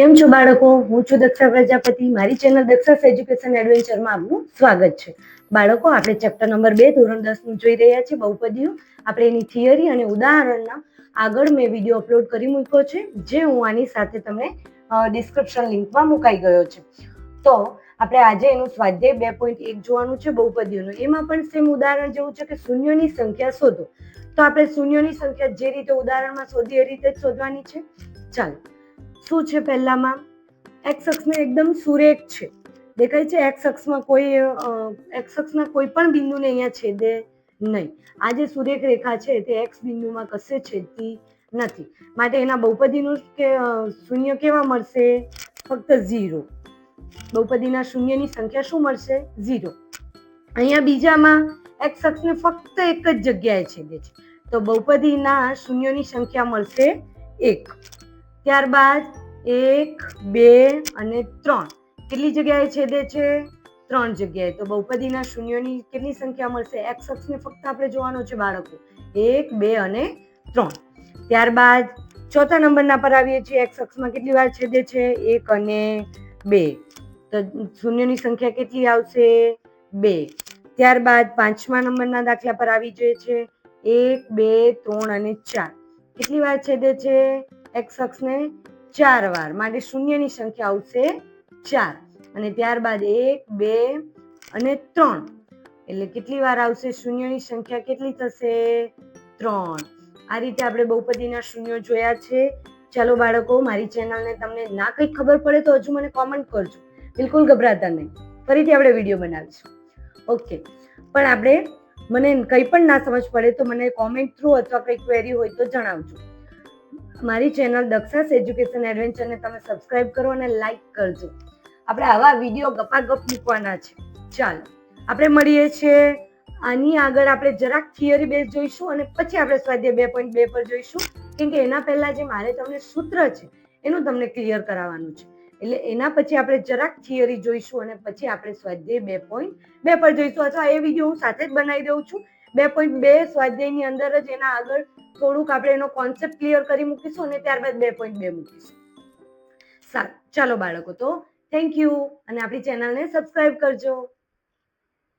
કેમ છો બાળકો? હું છું દક્ષા પ્રજાપતિ. મારી ચેનલ દક્ષાસ એજ્યુકેશન એડવેન્ચરમાં આપનું સ્વાગત છે. બાળકો, આપણે ચેપ્ટર નંબર બે, ધોરણ દસનું જોઈ રહ્યા છીએ, બહુપદીઓ. આપણે એની થિયરી અને ઉદાહરણના આગળ મેં વીડિયો અપલોડ કરી મૂક્યો છે, જે હું આની સાથે તમને ડિસ્ક્રિપ્શન લિંકમાં મુકાઈ ગયો છે. તો, આપણે આજે એનું સ્વાધ્યાય બે પોઈન્ટ એક જોવાનું છે, બહુપદીઓનું. એમાં પણ સેમ ઉદાહરણ જેવું છે કે શૂન્યોની સંખ્યા શોધો. તો આપણે શૂન્યોની સંખ્યા જે રીતે ઉદાહરણમાં શોધી એ રીતે જ શોધવાની છે. ચાલો. શું છે પહેલામાં? એક્સ અક્ષને એકદમ સુરેખ છે. દેખાય છે એક્સ અક્ષમાં કોઈ એક્સ અક્ષના કોઈ પણ બિંદુને અહીંયા છેદે નહીં. આ જે સુરેખ રેખા છે તે એક્સ બિંદુમાં કશે છેદતી નથી. માટે એના બહુપદીનું કે શૂન્ય કેવા મળશે? ફક્ત ઝીરો. બહુપદીના શૂન્યની સંખ્યા શું મળશે? ઝીરો. અહીંયા બીજામાં એક્સ અક્ષને ફક્ત એક જ જગ્યાએ છેદે છે. તો બહુપદીના શૂન્યોની સંખ્યા મળશે એક. ત્યારબાદ એક, બે અને ત્રણ. કેટલી જગ્યાએ છેદે છે? ત્રણ જગ્યાએ. તો બહુપદીના શૂન્યોની કેટલી સંખ્યા મળશે? એક્સ અક્ષને ફક્ત આપણે જોવાનો છે બાળકો. એક, બે અને ત્રણ. ત્યારબાદ ચોથા નંબરના પર આવીએ છીએ. એક્સ અક્ષમાં કેટલી વાર છેદે છે? એક અને બે. તો શૂન્યની સંખ્યા કેટલી આવશે? બે. ત્યારબાદ પાંચમા નંબરના દાખલા પર આવી જોઈએ છે એક, બે, ત્રણ અને ચાર. કેટલી વાર છેદે છે? એક્સ અક્ષને ચાર વાર. માટે શૂન્યની સંખ્યા આવશે ચાર. અને ત્યારબાદ એક, બે અને ત્રણ. એટલે કેટલી વાર આવશે? શૂન્યની સંખ્યા કેટલી થશે? ત્રણ. આ રીતે આપણે બહુપદીના શૂન્યો જોયા છે. ચાલો બાળકો, મારી ચેનલને તમને ના કંઈક ખબર પડે તો હજુ મને કોમેન્ટ કરજો. બિલકુલ ગભરાતા નહીં. ફરીથી આપણે વીડિયો બનાવીશું. ઓકે. પણ આપણે મને કંઈ પણ ના સમજ પડે તો મને કોમેન્ટ થ્રુ અથવા કંઈ ક્વેરી હોય તો જણાવજો. મારી ચેનલ દક્ષાસ એજ્યુકેશન એડવેન્ચરને તમે સબસ્ક્રાઇબ કરો અને લાઈક કરજો. આપણે આવા વીડિયો ગપાગપ મૂકવાના છે. ચાલો, આપણે મળીએ છીએ. આની આગળ આપણે જરાક થિયરી બેઝ જોઈશું અને પછી આપણે સ્વાધ્યાય બે પોઈન્ટ બે પર જોઈશું. કેમ કે એના પહેલા જે મારે તમને સૂત્ર છે, એનું તમને ક્લિયર કરાવવાનું છે. એટલે એના પછી આપણે જરાક થિયરી જોઈશું અને પછી આપણે સ્વાધ્યાય બે પોઈન્ટ બે પર જોઈશું. અથવા એ વીડિયો હું સાથે જ બનાવી દઉં છું. બે પોઈન્ટ બે સ્વાધ્યાયની અંદર જ એના આગળ થોડુંક આપણે એનો કોન્સેપ્ટ ક્લિયર કરી મૂકીશું અને ત્યારબાદ બે પોઈન્ટ બે મૂકીશું. સારું, ચાલો બાળકો, તો થેન્ક યુ અને આપણી ચેનલને સબસ્ક્રાઇબ કરજો.